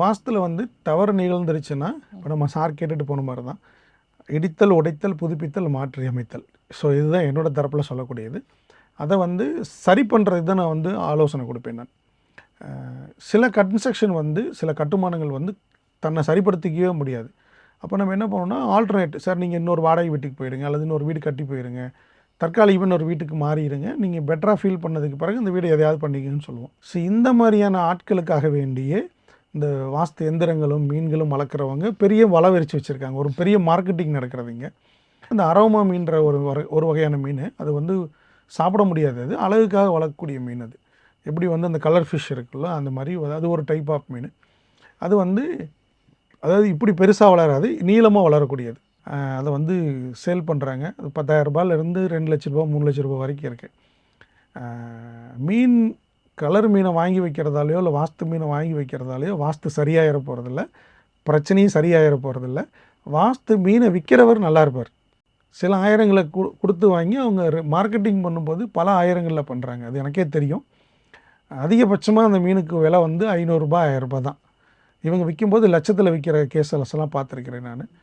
வாஸ்துல வந்து தவறு நிகழ்ந்துருச்சுன்னா இப்போ நம்ம சார் கேட்டுட்டு போன மாதிரி தான் இடித்தல் உடைத்தல் புதுப்பித்தல் மாற்றி அமைத்தல். ஸோ இதுதான் என்னோட தரப்பில் சொல்லக்கூடியது. அதை வந்து சரி பண்ணுறது தான் நான் வந்து ஆலோசனை கொடுப்பேன் நான். சில கன்ஸ்ட்ரக்ஷன் வந்து சில கட்டுமானங்கள் வந்து தன்னை சரிப்படுத்திக்கவே முடியாது. அப்போ நம்ம என்ன பண்ணோம்னா ஆல்டர்னேட் சார் நீங்கள் இன்னொரு வாடகை வீட்டுக்கு போயிடுங்க அல்லது இன்னொரு வீடு கட்டி போயிடுங்க தற்காலிகமாக இன்னொரு வீட்டுக்கு மாறிடுங்க. நீங்கள் பெட்டராக ஃபீல் பண்ணதுக்கு பிறகு இந்த வீடு எதையாவது பண்ணிக்கன்னு சொல்லுவோம். ஸோ இந்த மாதிரியான ஆட்களுக்காக வேண்டியே இந்த வாஸ்து எந்திரங்களும் மீன்களும் வளர்க்குறவங்க பெரிய வலை விரிச்சு வச்சுருக்காங்க. ஒரு பெரிய மார்க்கெட்டிங் நடக்கிறதுங்க இந்த அரோமா மீன்ற ஒரு ஒரு வகையான மீன் அது வந்து சாப்பிட முடியாது அது. அழகுக்காக வளர்க்கக்கூடிய மீன் அது. எப்படி வந்து அந்த கலர் ஃபிஷ் இருக்குல்ல அந்த மாதிரி அது ஒரு டைப் ஆஃப் மீன். அது வந்து அதாவது இப்படி பெருசாக வளராது நீளமாக வளரக்கூடியது. அதை வந்து சேல் பண்ணுறாங்க அது ரூபாயிலேருந்து ரெண்டு லட்ச ரூபா மூணு லட்ச ரூபா வரைக்கும் இருக்குது மீன் கலர் மீனை வாங்கி வைக்கிறதாலையோ இல்லை வாஸ்து மீனை வாங்கி வைக்கிறதாலையோ வாஸ்து சரியாயிர போகிறதில்ல பிரச்சனையும் சரியாகிற போகிறதில்ல வாஸ்து மீனை விற்கிறவர் நல்லா இருப்பார். சில ஆயிரங்களை கு கொடுத்து வாங்கி அவங்க மார்க்கெட்டிங் பண்ணும்போது பல ஆயிரங்களில் பண்ணுறாங்க அது எனக்கே தெரியும். அதிகபட்சமாக அந்த மீனுக்கு விலை வந்து ஐநூறுரூபா ஆயிரரூபா தான். இவங்க விற்கும்போது லட்சத்தில் விற்கிற கேஸ் எல்லாம் பார்த்துருக்கிறேன் நான்.